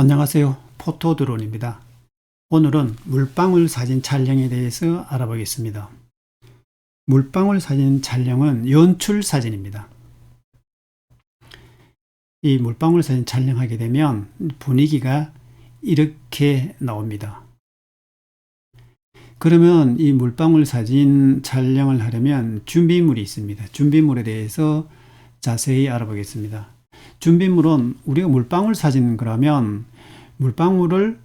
안녕하세요. 포토드론입니다. 오늘은 물방울 사진 촬영에 대해서 알아보겠습니다. 물방울 사진 촬영은 연출 사진입니다. 이 물방울 사진 촬영하게 되면 분위기가 이렇게 나옵니다. 그러면 이 물방울 사진 촬영을 하려면 준비물이 있습니다. 준비물에 대해서 자세히 알아보겠습니다. 준비물은 우리가 물방울 사진 그러면 물방울을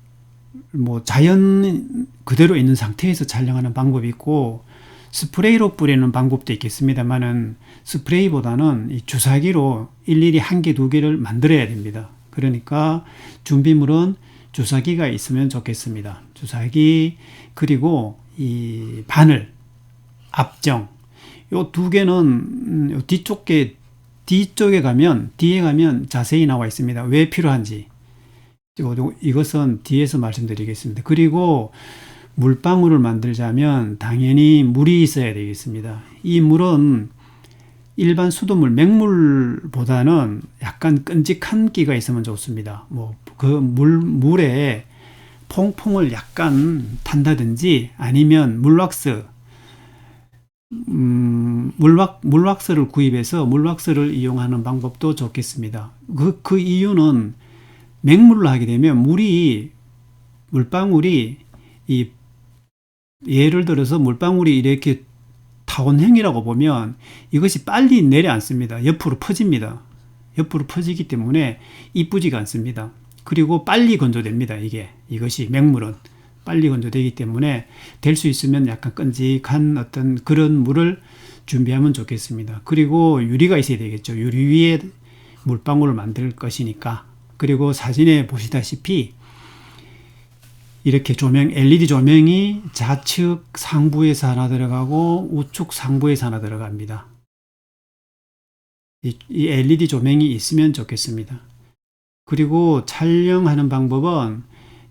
뭐 자연 그대로 있는 상태에서 촬영하는 방법이 있고 스프레이로 뿌리는 방법도 있겠습니다만은 스프레이보다는 이 주사기로 일일이 한 개, 두 개를 만들어야 됩니다. 그러니까 준비물은 주사기가 있으면 좋겠습니다. 주사기 그리고 이 바늘, 앞정 요 두 개는 음, 뒤쪽에 뒤쪽에 가면 뒤에 가면 자세히 나와 있습니다. 왜 필요한지 이것은 뒤에서 말씀드리겠습니다. 그리고 물방울을 만들자면 당연히 물이 있어야 되겠습니다. 이 물은 일반 수돗물, 맹물보다는 약간 끈직한 기가 있으면 좋습니다. 뭐, 그 물, 물에 퐁퐁을 약간 탄다든지 아니면 물왁스, 음, 물왁, 물왁스를 구입해서 물왁스를 이용하는 방법도 좋겠습니다. 그, 그 이유는 맹물로 하게 되면 물이, 물방울이 이 예를 들어서 물방울이 이렇게 타원형이라고 보면 이것이 빨리 내려앉습니다. 옆으로 퍼집니다. 옆으로 퍼지기 때문에 이쁘지가 않습니다. 그리고 빨리 건조됩니다. 이게 이것이 맹물은 빨리 건조되기 때문에 될 수 있으면 약간 끈직한 어떤 그런 물을 준비하면 좋겠습니다. 그리고 유리가 있어야 되겠죠. 유리 위에 물방울을 만들 것이니까. 그리고 사진에 보시다시피 이렇게 조명, LED 조명이 좌측 상부에서 하나 들어가고 우측 상부에서 하나 들어갑니다. 이, 이 LED 조명이 있으면 좋겠습니다. 그리고 촬영하는 방법은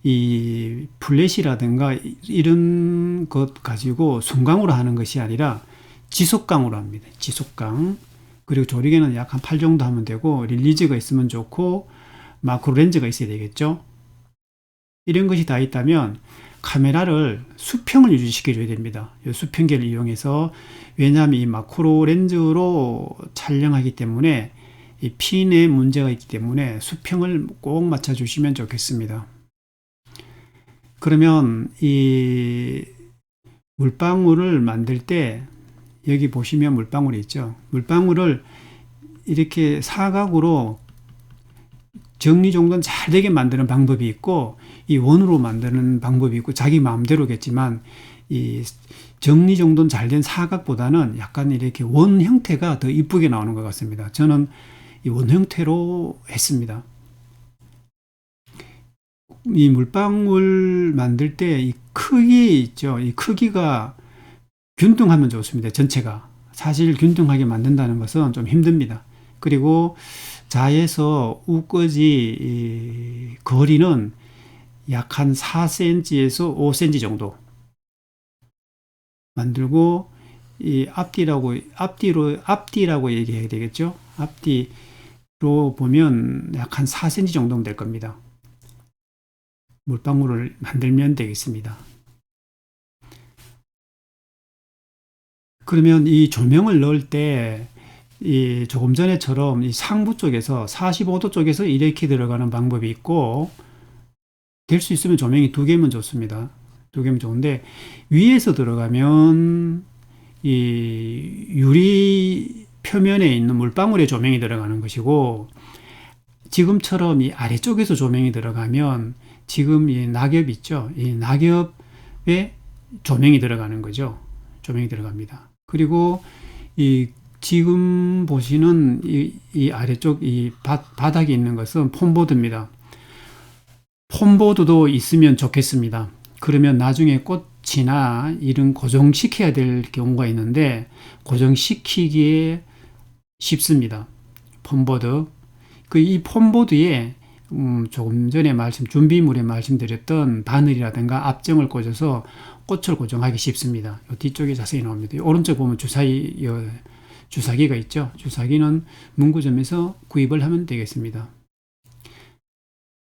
이 플래시라든가 이런 것 가지고 순강으로 하는 것이 아니라 지속강으로 합니다. 지속강. 그리고 조리개는 약 한 8 정도 하면 되고 릴리즈가 있으면 좋고 마크로 렌즈가 있어야 되겠죠. 이런 것이 다 있다면 카메라를 수평을 유지시켜 줘야 됩니다. 이 수평계를 이용해서 왜냐하면 이 마크로 렌즈로 촬영하기 때문에 이 핀에 문제가 있기 때문에 수평을 꼭 맞춰 주시면 좋겠습니다. 그러면 이 물방울을 만들 때 여기 보시면 물방울이 있죠. 물방울을 이렇게 사각으로 정리 정돈 잘 되게 만드는 방법이 있고 이 원으로 만드는 방법이 있고 자기 마음대로겠지만 이 정리 정돈 잘 된 사각보다는 약간 이렇게 원 형태가 더 이쁘게 나오는 것 같습니다. 저는 이 원 형태로 했습니다. 이 물방울 만들 때 이 크기 있죠. 이 크기가 균등하면 좋습니다. 전체가. 사실 균등하게 만든다는 것은 좀 힘듭니다. 그리고 자에서 우까지 거리는 약 한 4cm에서 5cm 정도 만들고 이 앞뒤라고 앞뒤로 앞뒤라고 얘기해야 되겠죠. 앞뒤로 보면 약 한 4cm 정도면 될 겁니다. 물방울을 만들면 되겠습니다. 그러면 이 조명을 넣을 때, 이 조금 전에처럼 이 상부 쪽에서 45도 쪽에서 이렇게 들어가는 방법이 있고, 될 수 있으면 조명이 두 개면 좋습니다. 두 개면 좋은데, 위에서 들어가면 이 유리 표면에 있는 물방울에 조명이 들어가는 것이고, 지금처럼 이 아래쪽에서 조명이 들어가면 지금 이 낙엽 있죠. 이 낙엽에 조명이 들어가는 거죠. 조명이 들어갑니다. 그리고 이 지금 보시는 이, 이 아래쪽 이 바, 바닥에 있는 것은 폼보드입니다. 폼보드도 있으면 좋겠습니다. 그러면 나중에 꽃이나 이런 고정시켜야 될 경우가 있는데 고정시키기에 쉽습니다. 폼보드. 그 이 폼보드에 음, 조금 전에 말씀 준비물에 말씀드렸던 바늘이라든가 앞정을 꽂아서 꽃을 고정하기 쉽습니다. 뒤쪽에 자세히 나옵니다. 오른쪽 보면 주사위 주사기가 있죠. 주사기는 문구점에서 구입을 하면 되겠습니다.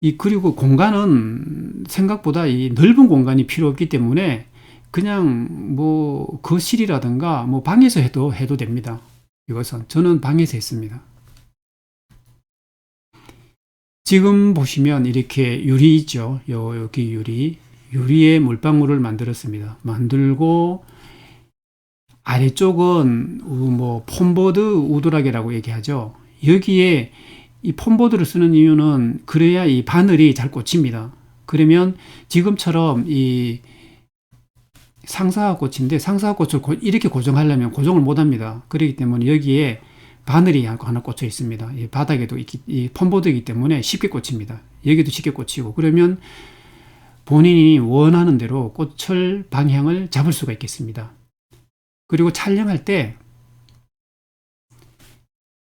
이 그리고 공간은 생각보다 이 넓은 공간이 필요 없기 때문에 그냥 뭐 거실이라든가 뭐 방에서 해도 해도 됩니다. 이것은 저는 방에서 했습니다. 지금 보시면 이렇게 유리 있죠. 요 여기 유리 유리에 물방울을 만들었습니다. 만들고 아래쪽은 우- 뭐 폼보드 우드락이라고 얘기하죠. 여기에 이 폼보드를 쓰는 이유는 그래야 이 바늘이 잘 꽂힙니다. 그러면 지금처럼 이 상사화 꽃인데 상사화 꽃을 고- 이렇게 고정하려면 고정을 못 합니다. 그렇기 때문에 여기에 바늘이 하나 꽂혀 있습니다. 이 바닥에도 있기, 이 폼보드이기 때문에 쉽게 꽂힙니다. 여기도 쉽게 꽂히고 그러면 본인이 원하는 대로 꽃을 방향을 잡을 수가 있겠습니다. 그리고 촬영할 때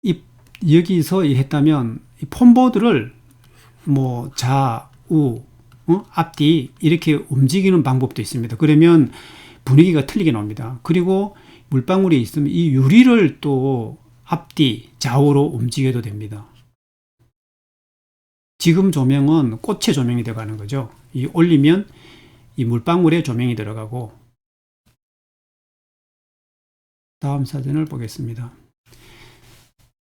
이 여기서 이 했다면 이 폼보드를 뭐 좌우 어? 앞뒤 이렇게 움직이는 방법도 있습니다. 그러면 분위기가 틀리게 나옵니다. 그리고 물방울이 있으면 이 유리를 또 앞뒤 좌우로 움직여도 됩니다. 지금 조명은 꽃의 조명이 들어가는 거죠. 이 올리면 이 물방울에 조명이 들어가고 다음 사진을 보겠습니다.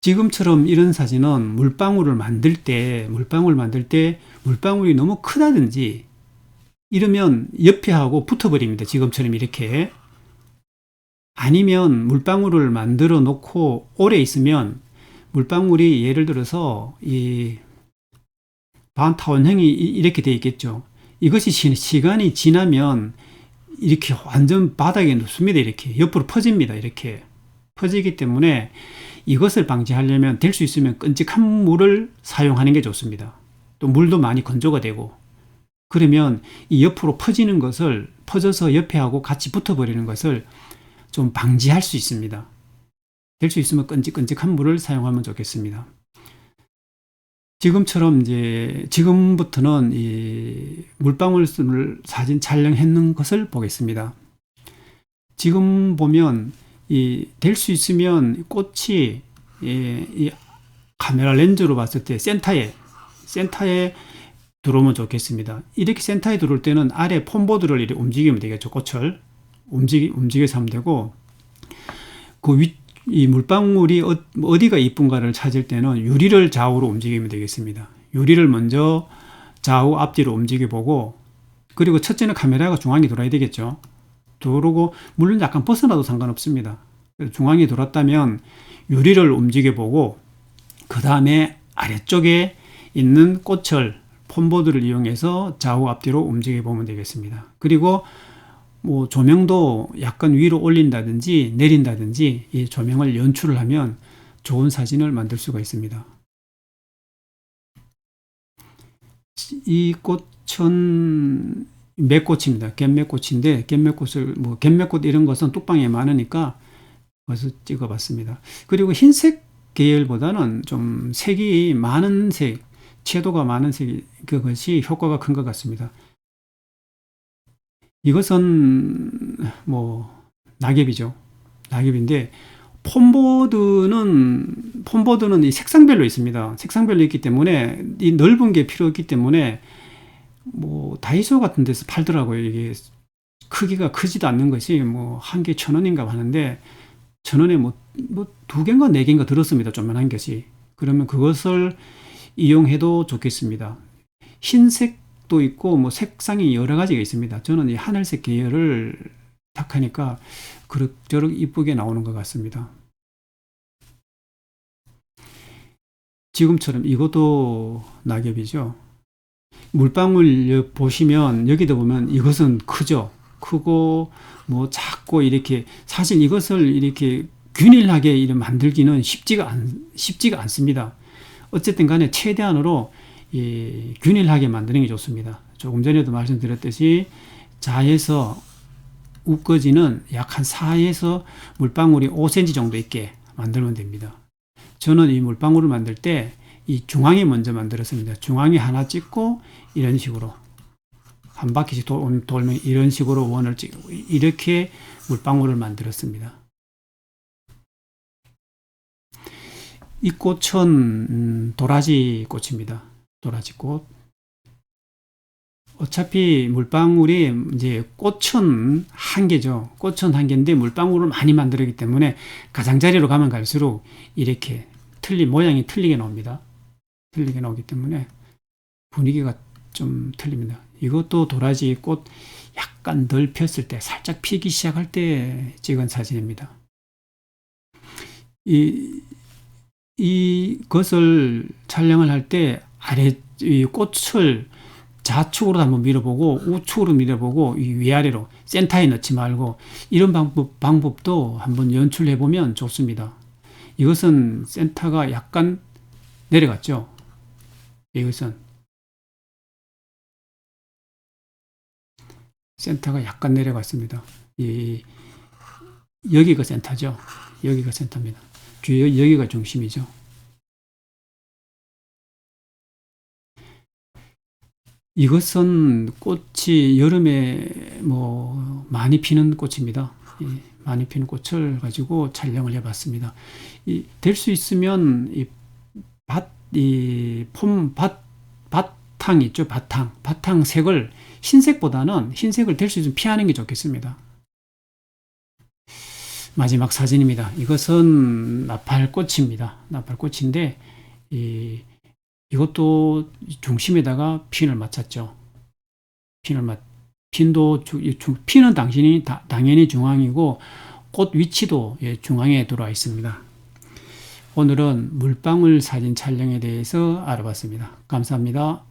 지금처럼 이런 사진은 물방울을 만들 때, 물방울 만들 때 물방울이 너무 크다든지 이러면 옆에 하고 붙어버립니다. 지금처럼 이렇게. 아니면 물방울을 만들어 놓고 오래 있으면 물방울이 예를 들어서 이 반타원형이 이- 이렇게 되어 있겠죠. 이것이 시- 시간이 지나면 이렇게 완전 바닥에 눕습니다. 이렇게 옆으로 퍼집니다. 이렇게 퍼지기 때문에 이것을 방지하려면 될 수 있으면 끈적한 물을 사용하는 게 좋습니다. 또 물도 많이 건조가 되고 그러면 이 옆으로 퍼지는 것을 퍼져서 옆에 하고 같이 붙어 버리는 것을 좀 방지할 수 있습니다. 될 수 있으면 끈적끈적한 물을 사용하면 좋겠습니다. 지금처럼 이제 지금부터는 이 물방울 사진 촬영했는 것을 보겠습니다. 지금 보면 이 될 수 있으면 꽃이 예, 이 카메라 렌즈로 봤을 때 센터에 센터에 들어오면 좋겠습니다. 이렇게 센터에 들어올 때는 아래 폼보드를 이렇게 움직이면 되겠죠. 꽃을 움직이 움직여서 하면 되고 그 위, 이 물방울이 어, 어디가 이쁜가를 찾을 때는 유리를 좌우로 움직이면 되겠습니다. 유리를 먼저 좌우 앞뒤로 움직여 보고 그리고 첫째는 카메라가 중앙에 돌아야 되겠죠. 도르고 물론 약간 벗어나도 상관없습니다. 중앙에 돌았다면 유리를 움직여 보고 그 다음에 아래쪽에 있는 꽃을 폼보드를 이용해서 좌우 앞뒤로 움직여 보면 되겠습니다. 그리고 뭐 조명도 약간 위로 올린다든지 내린다든지 이 조명을 연출을 하면 좋은 사진을 만들 수가 있습니다. 이 꽃은 맥꽃입니다. 갯맥꽃인데 갯맥꽃을 뭐 갯맥꽃 이런 것은 뚝방에 많으니까 그래서 찍어봤습니다. 그리고 흰색 계열보다는 좀 색이 많은 색, 채도가 많은 색이 그것이 효과가 큰 것 같습니다. 이것은 뭐 낙엽이죠. 낙엽인데 폼보드는 폼보드는 이 색상별로 있습니다. 색상별로 있기 때문에 이 넓은 게 필요 없기 때문에 뭐 다이소 같은 데서 팔더라고요. 이게 크기가 크지도 않는 것이 뭐 한 개 천 원인가 하는데 천 원에 뭐 뭐 두 개인가 네 개인가 들었습니다. 조만한 것이. 그러면 그것을 이용해도 좋겠습니다. 흰색 도 있고 뭐 색상이 여러 가지가 있습니다. 저는 이 하늘색 계열을 탁 하니까 그럭저럭 이쁘게 나오는 것 같습니다. 지금처럼 이것도 낙엽이죠. 물방울 보시면 여기도 보면 이것은 크죠. 크고 뭐 작고 이렇게 사실 이것을 이렇게 균일하게 만들기는 쉽지가 않 쉽지가 않습니다. 어쨌든 간에 최대한으로 이 균일하게 만드는 게 좋습니다. 조금 전에도 말씀드렸듯이 자에서 우거지는 약 한 4에서 물방울이 5cm 정도 있게 만들면 됩니다. 저는 이 물방울을 만들 때 이 중앙에 먼저 만들었습니다. 중앙에 하나 찍고 이런 식으로 한 바퀴씩 돌, 돌면 이런 식으로 원을 찍고 이렇게 물방울을 만들었습니다. 이 꽃은 음, 도라지 꽃입니다. 도라지 꽃. 어차피 물방울이 이제 꽃은 한 개죠. 꽃은 한 개인데 물방울을 많이 만들기 때문에 가장자리로 가면 갈수록 이렇게 틀린 모양이 틀리게 나옵니다. 틀리게 나오기 때문에 분위기가 좀 틀립니다. 이것도 도라지 꽃 약간 덜 폈을 때 살짝 피기 시작할 때 찍은 사진입니다. 이 이것을 촬영을 할 때 아래 이 꽃을 좌측으로 한번 밀어보고 우측으로 밀어보고 이 위아래로 센터에 넣지 말고 이런 방법 방법도 한번 연출해 보면 좋습니다. 이것은 센터가 약간 내려갔죠. 이것은 센터가 약간 내려갔습니다. 이 여기가 센터죠. 여기가 센터입니다. 주 여기가 중심이죠. 이것은 꽃이 여름에 뭐 많이 피는 꽃입니다. 예, 많이 피는 꽃을 가지고 촬영을 해봤습니다. 될 수 있으면 이 밭, 이 폼, 밭, 바탕 있죠, 바탕. 바탕 색을 흰색보다는 흰색을 될 수 있으면 피하는 게 좋겠습니다. 마지막 사진입니다. 이것은 나팔꽃입니다. 나팔꽃인데, 이, 이것도 중심에다가 핀을 맞췄죠. 핀을 맞, 핀도, 핀은 당신이, 다, 당연히 중앙이고, 꽃 위치도 예, 중앙에 들어와 있습니다. 오늘은 물방울 사진 촬영에 대해서 알아봤습니다. 감사합니다.